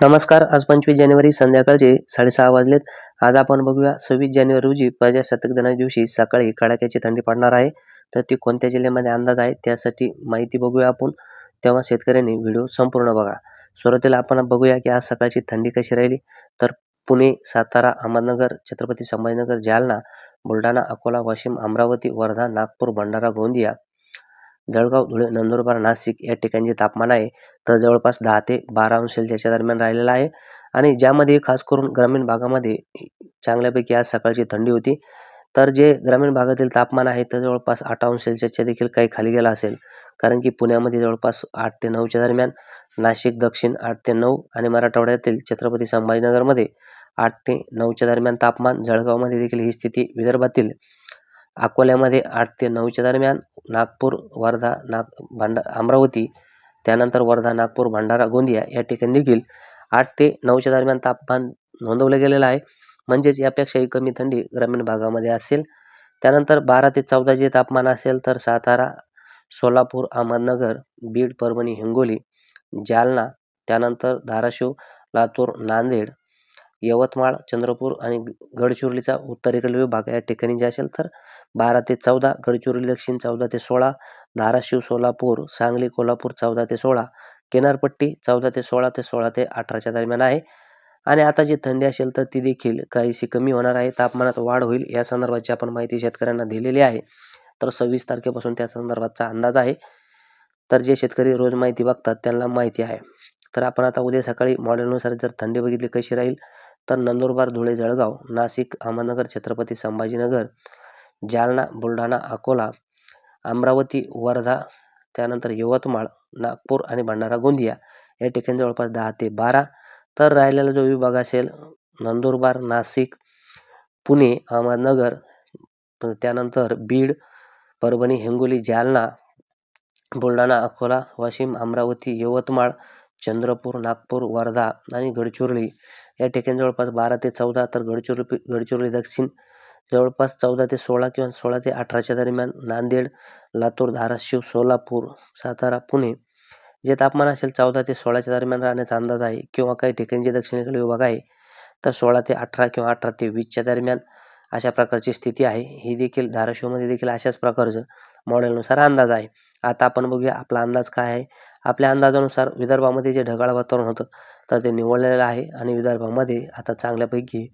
नमस्कार आज पंचवीस जानेवारी संध्याकाळचे साडेसहा वाजलेत. आज आपण बघूया सव्वीस जानेवारी रोजी प्रजासत्ताक दिनाच्या दिवशी सकाळी कडाक्याची थंडी पडणार आहे. तर ती कोणत्या जिल्ह्यामध्ये अंदाज आहे त्यासाठी माहिती बघूया आपण. तेव्हा शेतकऱ्यांनी व्हिडिओ संपूर्ण बघा. सुरुवातीला आपण बघूया की आज सकाळची थंडी कशी राहिली. तर पुणे सातारा अहमदनगर छत्रपती संभाजीनगर जालना बुलढाणा अकोला वाशिम अमरावती वर्धा नागपूर भंडारा गोंदिया जळगाव धुळे नंदुरबार नाशिक या ठिकाणी जे तापमान आहे. तर जवळपास दहा ते बारा अंश सेल्सिअसच्या दरम्यान राहिलेलं आहे. आणि ज्यामध्ये खास करून ग्रामीण भागामध्ये चांगल्यापैकी आज सकाळची थंडी होती. तर जे ग्रामीण भागातील तापमान आहे तर जवळपास आठ अंश सेल्सिअसच्या देखील काही खाली गेला असेल. कारण की पुण्यामध्ये जवळपास आठ ते नऊच्या दरम्यान नाशिक दक्षिण आठ ते नऊ आणि मराठवाड्यातील छत्रपती संभाजीनगरमध्ये आठ ते नऊच्या दरम्यान तापमान जळगावमध्ये देखील ही स्थिती विदर्भातील अकोल्यामध्ये आठ ते नऊच्या दरम्यान नागपूर वर्धा नाग भांडा अमरावती त्यानंतर वर्धा नागपूर भंडारा गोंदिया या ठिकाणी देखील आठ ते नऊच्या दरम्यान तापमान नोंदवलं गेलेलं आहे. म्हणजेच यापेक्षाही कमी थंडी ग्रामीण भागामध्ये असेल. त्यानंतर बारा ते चौदा जे तापमान असेल तर सातारा सोलापूर अहमदनगर बीड परभणी हिंगोली जालना त्यानंतर धाराशिव लातूर नांदेड यवतमाळ चंद्रपूर आणि गडचिरोलीचा उत्तरेकडील विभाग या ठिकाणी जे असेल तर बारा ते चौदा गडचिरोली दक्षिण चौदा ते सोळा धाराशिव सोलापूर सांगली कोल्हापूर चौदा ते सोळा किनारपट्टी चौदा ते सोळा ते सोळा ते अठराच्या दरम्यान आहे. आणि आता जी थंडी असेल तर ती देखील काहीशी कमी होणार आहे. तापमानात वाढ होईल या संदर्भाची आपण माहिती शेतकऱ्यांना दिलेली आहे. तर सव्वीस तारखेपासून त्या संदर्भाचा अंदाज आहे. तर जे शेतकरी रोज माहिती बघतात त्यांना माहिती आहे. तर आपण आता उद्या सकाळी मॉडेलनुसार जर थंडी बघितली कशी राहील तर नंदुरबार धुळे जळगाव नाशिक अहमदनगर छत्रपती संभाजीनगर जालना बुलढाणा अकोला अमरावती वर्धा त्यानंतर यवतमाळ नागपूर आणि भंडारा गोंदिया या ठिकाणी जवळपास दहा ते बारा. तर राहिलेला जो विभाग असेल नंदुरबार नाशिक पुणे अहमदनगर त्यानंतर बीड परभणी हिंगोली जालना बुलढाणा अकोला वाशिम अमरावती यवतमाळ चंद्रपूर नागपूर वर्धा आणि गडचिरोली. या ठिकाणी जवळपास बारा ते चौदा तर गडचिरोली गडचिरोली दक्षिण जवळपास चौदा ते सोळा किंवा सोळा ते अठराच्या दरम्यान नांदेड लातूर धाराशिव सोलापूर सातारा पुणे. जे तापमान असेल चौदा ते सोळाच्या दरम्यान राहण्याचा अंदाज आहे किंवा काही ठिकाणी जे दक्षिणेकडील विभाग आहे तर सोळा ते अठरा किंवा अठरा ते वीसच्या दरम्यान अशा प्रकारची स्थिती आहे. ही देखील धाराशिवमध्ये देखील अशाच प्रकारचं मॉडेलनुसार अंदाज आहे. आता आपण बघूया आपला अंदाज काय आहे. आपल्या अंदाजानुसार विदर्भामध्ये जे ढगाळ वातावरण होतं तर ते निवडलेलं आहे आणि विदर्भामध्ये आता चांगल्यापैकी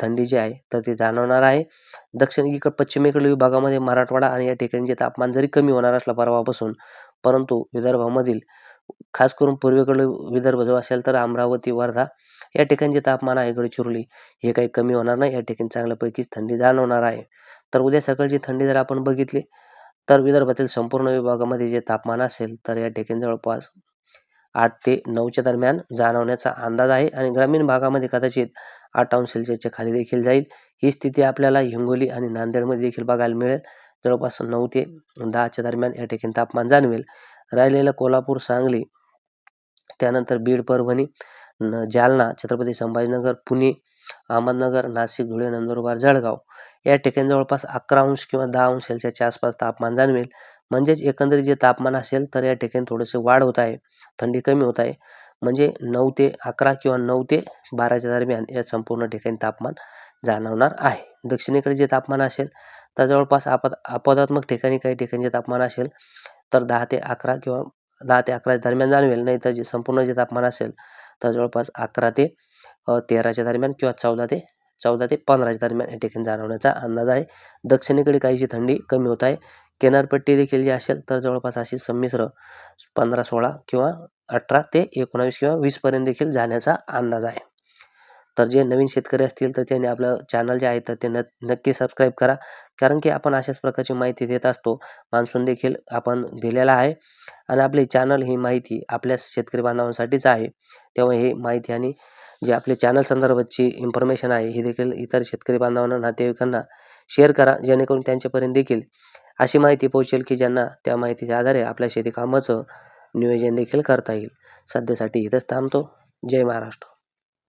थंडी जी आहे तर ती जाणवणार आहे. दक्षिण इकड पश्चिमेकडील विभागामध्ये मराठवाडा आणि या ठिकाणी जे तापमान जरी कमी होणार असलं परवापासून परंतु विदर्भामधील खास करून पूर्वेकडील विदर्भ जो असेल तर अमरावती वर्धा या ठिकाणी जे तापमान आहे गडचिरोली हे काही कमी होणार नाही. या ठिकाणी चांगल्यापैकी थंडी जाणवणार आहे. तर उद्या सकाळची थंडी जर आपण बघितली तर विदर्भातील संपूर्ण विभागामध्ये जे तापमान असेल तर या ठिकाणी जवळपास आठ ते नऊच्या दरम्यान जाणवण्याचा अंदाज आहे आणि ग्रामीण भागामध्ये कदाचित आठ अंश सेल्सिअसच्या खाली देखील जाईल. ही स्थिती आपल्याला हिंगोली आणि नांदेडमध्ये देखील बघायला मिळेल. जवळपास नऊ ते दहाच्या दरम्यान या ठिकाणी तापमान जाणवेल. राहिलेलं कोल्हापूर सांगली त्यानंतर बीड परभणी जालना छत्रपती संभाजीनगर पुणे अहमदनगर नाशिक धुळे नंदुरबार जळगाव या ठिकाणी जवळपास अकरा अंश किंवा दहा अंश सेल्सिअसच्या आसपास तापमान जाणवेल. म्हणजेच एकंदरीत जे तापमान असेल तर या ठिकाणी थोडेसे वाढ होत आहे. थंडी कमी होत आहे. म्हणजे नऊ ते अकरा किंवा नऊ ते बाराच्या दरम्यान या संपूर्ण ठिकाणी तापमान जाणवणार आहे. दक्षिणेकडे जे तापमान असेल तर जवळपास आपद अपवादात्मक ठिकाणी काही ठिकाणी जे तापमान असेल तर दहा ते अकरा किंवा दहा ते अकरा दरम्यान जाणवेल. नाही तर जे संपूर्ण जे तापमान असेल तर जवळपास अकरा ते तेराच्या दरम्यान किंवा चौदा ते चौदा ते पंधराच्या दरम्यान या ठिकाणी जाणवण्याचा अंदाज आहे. दक्षिणेकडे काहीशी थंडी कमी होत आहे. किनारपट्टी देखील जी असेल तर जवळपास अशी संमिश्र पंधरा सोळा किंवा अठरा ते एकोणावीस किंवा वीसपर्यंत देखील जाण्याचा अंदाज आहे. तर जे नवीन शेतकरी असतील तर त्यांनी आपलं चॅनल जे आहे तर ते न नक्की सबस्क्राईब करा. कारण की आपण अशाच प्रकारची माहिती देत असतो. मान्सून देखील आपण दिलेला आहे. आणि आपले चॅनल ही माहिती आपल्या शेतकरी बांधवांसाठीच आहे. तेव्हा ही माहिती आणि जे आपले चॅनल संदर्भातची इन्फॉर्मेशन आहे ही देखील इतर शेतकरी बांधवांना नातेवाईकांना शेअर करा जेणेकरून त्यांच्यापर्यंत देखील अशी माहिती पोहोचेल की ज्यांना त्या माहितीच्या आधारे आपल्या शेतीकामाचं नियोजन देखील करता येईल. सध्यासाठी इथंच थांबतो. जय महाराष्ट्र.